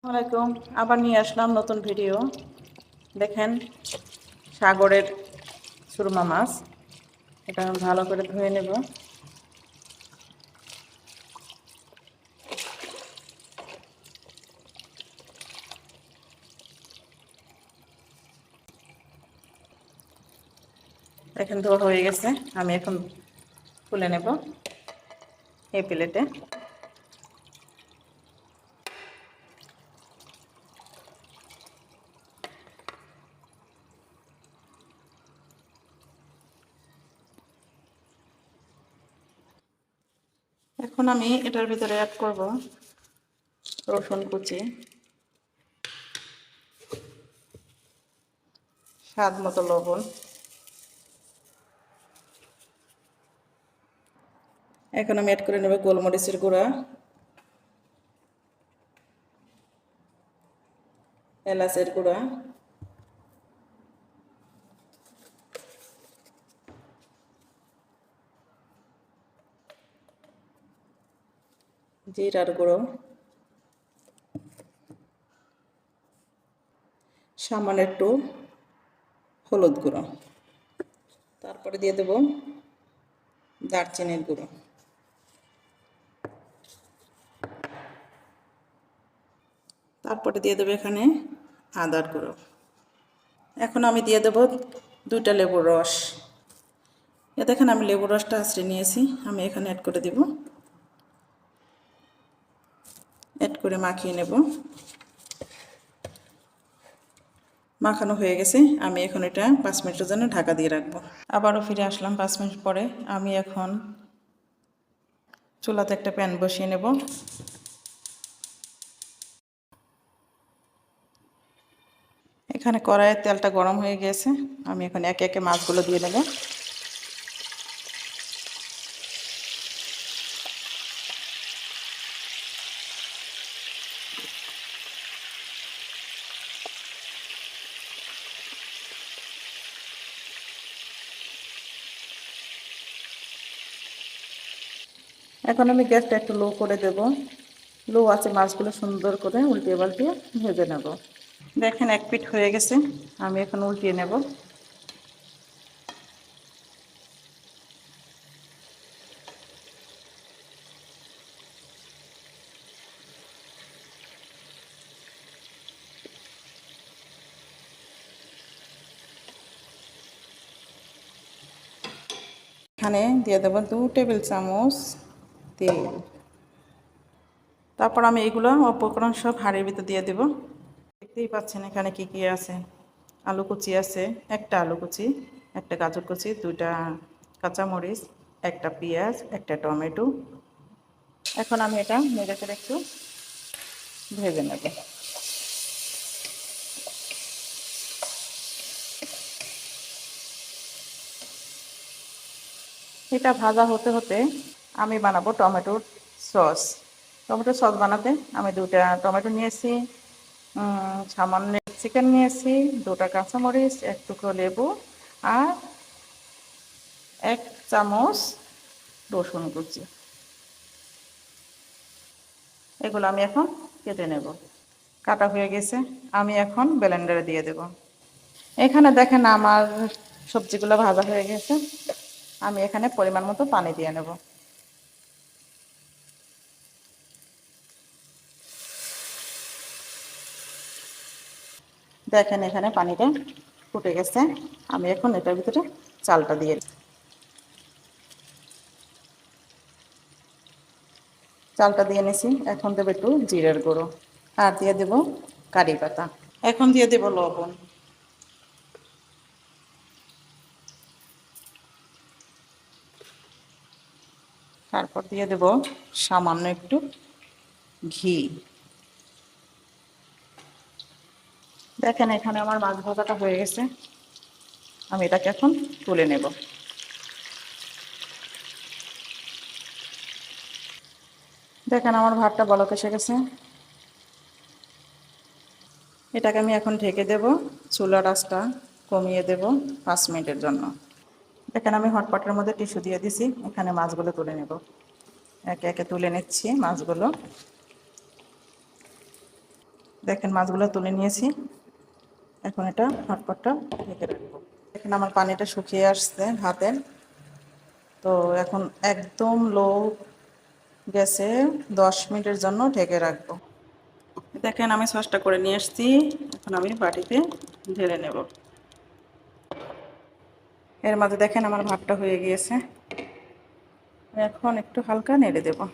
আসসালামাইকুম আবার নিয়ে আসলাম নতুন ভিডিও। দেখেন, সাগরের সুরমা মাছ। এটা আমি ভালো করে ধুয়ে নেব। এখন ধোয়া হয়ে গেছে। আমি এখন তুলে নেব এই প্লেটে। এখন আমি এটার ভিতরে অ্যাড করব রসুন কুচি। স্বাদ মতো লবণ। এখন আমি অ্যাড করে নেব গোলমরিচের গুঁড়া। এলাচের গুঁড়া। জিরার গুঁড়ো সামান্য একটু হলুদ গুঁড়ো তারপরে দিয়ে দেব দারচিনির গুঁড়ো তারপরে দিয়ে দেবো এখানে আদার গুঁড়ো এখন আমি দিয়ে দেব দুইটা লেবুর রস। এ দেখেন আমি লেবুর রসটা আশ্রে নিয়েছি, আমি এখানে অ্যাড করে দেবো। অ্যাড করে মাখিয়ে নেব। মাখানো হয়ে গেছে। আমি এখন এটা পাঁচ মিনিটের জন্য ঢাকা দিয়ে রাখব। আবারও ফিরে আসলাম পাঁচ মিনিট পরে। আমি এখন চুলাতে একটা প্যান বসিয়ে নেব। এখানে কড়াইয়ের তেলটা গরম হয়ে গেছে। আমি এখন একে একে মাছগুলো দিয়ে নেব। এখন আমি গ্যাসটা একটু লো করে দেব। লো আছে মাছগুলো সুন্দর করে উল্টিয়ে পাল্টিয়ে ভেজে নেব। দেখেন এক পিঠ হয়ে গেছে, আমি এখন উল্টিয়ে নেব। এখানে দিয়ে দেবো দু টেবিল চামচ তেল তারপর আমি এগুলো উপকরণ সব হাঁড়ির ভিতর দিয়ে দেব। দেখতেই পাচ্ছেন এখানে কি কি আছে। আলু কুচি আছে, একটা আলু কুচি, একটা গাজর কুচি, দুইটা কাঁচামরিচ, একটা পেঁয়াজ, একটা টমেটো। এখন আমি এটা করে একটু ভেজে নেব। এটা ভাজা হতে হতে আমি বানাবো টমেটোর সস। টমেটো সস বানাতে আমি দুটা টমেটো নিয়েছি সামান্য চিকেন নিয়েছি, দুটা কাঁচামরিচ, এক টুকরো লেবু আর এক চামচ রসুন কুচি। এগুলো আমি এখন কেটে নেব। কাটা হয়ে গেছে, আমি এখন ব্লেন্ডারে দিয়ে দেব। এখানে দেখেন আমার সবজিগুলো ভাজা হয়ে গেছে, আমি এখানে পরিমাণ মতো পানি দিয়ে নেব। দেখেন এখানে পানিটা ফুটে গেছে। আমি এখন এটার ভিতরে চালটা দিয়ে চালটা দিয়ে নিছি। এখন দেবো একটু জিরের গুঁড়ো। আর দিয়ে দেব কারি পাতা। এখন দিয়ে দেব লবণ। তারপর দিয়ে দেব সামান্য একটু ঘি। দেখেন, এখানে আমার মাছ ভাজাটা হয়ে গেছে। আমি এটাকে এখন তুলে নেব। দেখেন, আমার ভাতটা বলক এসে গেছে। এটাকে আমি এখন ঢেকে দেব চুলা রাসটা কমিয়ে দেব পাঁচ মিনিটের জন্য। দেখেন, আমি হটপটের মধ্যে টিস্যু দিয়ে দিছি, এখানে মাছগুলো তুলে নেব। একে একে তুলে নিচ্ছি মাছগুলো। দেখেন, মাছগুলো তুলে নিয়েছি। এখন এটা হটপটটা ঢেকে রাখব। এখন আমার পানিটা শুকিয়ে আসছে ভাতের তো এখন একদম লো গ্যাসে দশ মিনিটের জন্য ঢেকে রাখব। দেখেন আমি সসটা করে নিয়ে এসেছি এখন আমি বাটিতে ঢেলে নেব। এর মাঝে দেখেন আমার ভাতটা হয়ে গিয়েছে। এখন একটু হালকা নেড়ে দেবো।